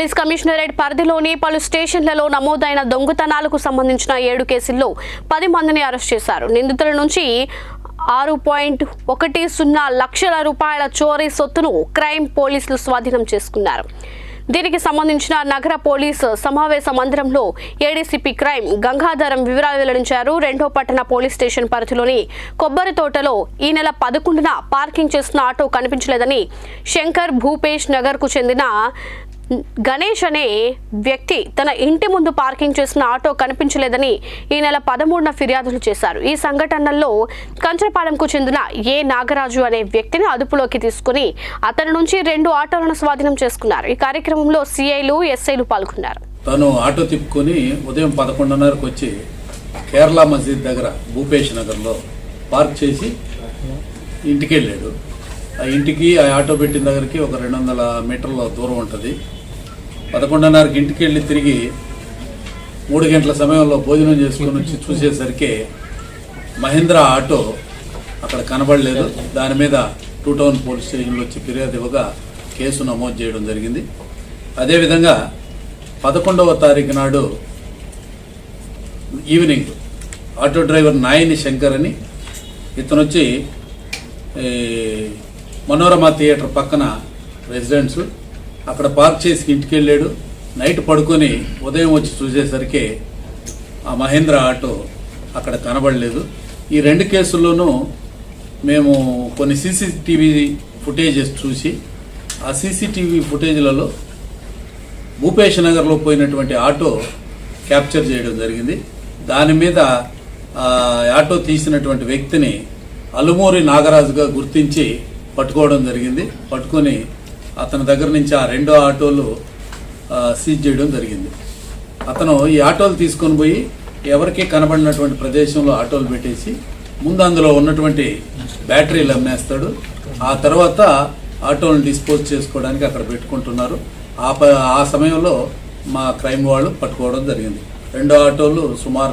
Police commissionerate పరిధిలోని పలు స్టేషన్లలో నమోదైన దొంగతనాలకు సంబంధించిన ఏడు కేసుల్లో పది మందిని అరెస్ట్ చేశారు. నిందితుల నుంచి ఆరు పాయింట్ ఒకటి సున్నా లక్షల రూపాయల చోరీ సొత్తును క్రైమ్ పోలీసులు స్వాధీనం చేసుకున్నారు. దీనికి సంబంధించిన నగర పోలీసు సమావేశ మందిరంలో ఏడీసీపీ క్రైమ్ గంగాధరం వివరాలు వెల్లడించారు. రెండో పట్టణ పోలీస్ స్టేషన్ పరిధిలోని కొబ్బరి తోటలో ఈ నెల పదకొండున పార్కింగ్ చేస్తున్న ఆటో కనిపించలేదని శంకర్ భూపేష్ నగర్కు చెందిన గణేష్ అనే వ్యక్తి తన ఇంటి ముందు పార్కింగ్ చేసిన ఆటో కనిపించలేదని ఈ నెల పదమూడున ఫిర్యాదులు చేశారు. ఈ సంఘటనల్లో కంచరపాలెంకు చెందిన ఏ నాగరాజు అనే వ్యక్తిని అదుపులోకి తీసుకుని అతని నుంచి రెండు ఆటోలను స్వాధీనం చేసుకున్నారు. ఈ కార్యక్రమంలో సిఐలు ఎస్ఐలు పాల్గొన్నారు. తను ఆటో తిప్పుకొని ఉదయం పదకొండున్నరకు వచ్చి కేరళ మసీద్ దగ్గర భూపేష్ నగర్లో పార్క్ చేసి ఇంటికి వెళ్ళాడు ఆ ఇంటికి ఆ ఆటో పెట్టిన దగ్గరికి ఒక రెండు వందల మీటర్ల దూరం ఉంటుంది. పదకొండున్నరకి ఇంటికి వెళ్ళి తిరిగి మూడు గంటల సమయంలో భోజనం చేసుకుని వచ్చి చూసేసరికి మహేంద్ర ఆటో అక్కడ కనబడలేదు. దాని మీద టూ టౌన్ పోలీస్ స్టేషన్లో వచ్చి ఫిర్యాదు ఇవ్వగా కేసు నమోదు చేయడం జరిగింది. అదేవిధంగా పదకొండవ తారీఖు నాడు evening auto driver Nayani Shankar అని ఇతను వచ్చి మనోరమ థియేటర్ పక్కన రెసిడెన్స్ అక్కడ పార్క్ చేసి ఇంటికి వెళ్ళాడు నైట్ పడుకొని ఉదయం వచ్చి చూసేసరికి ఆ మహేంద్ర ఆటో అక్కడ కనబడలేదు. ఈ రెండు కేసుల్లోనూ మేము కొన్ని సీసీటీవీ ఫుటేజెస్ చూసి ఆ సీసీటీవీ ఫుటేజ్లలో భూపేష్ నగర్లో పోయినటువంటి ఆటో క్యాప్చర్ చేయడం జరిగింది. దాని మీద ఆటో తీసినటువంటి వ్యక్తిని అలుమూరి నాగరాజుగా గుర్తించి పట్టుకోవడం జరిగింది. పట్టుకొని అతని దగ్గర నుంచి ఆ రెండో ఆటోలు సీజ్ చేయడం జరిగింది. అతను ఈ ఆటోలు తీసుకొని పోయి ఎవరికి కనబడినటువంటి ప్రదేశంలో ఆటోలు పెట్టేసి ముందు అందులో ఉన్నటువంటి బ్యాటరీలు అమ్మేస్తాడు. ఆ తర్వాత ఆటోలను డిస్పోజ్ చేసుకోవడానికి అక్కడ పెట్టుకుంటున్నారు. ఆ ప ఆ సమయంలో మా క్రైమ్ వాళ్ళు పట్టుకోవడం జరిగింది. రెండో ఆటోలు సుమారు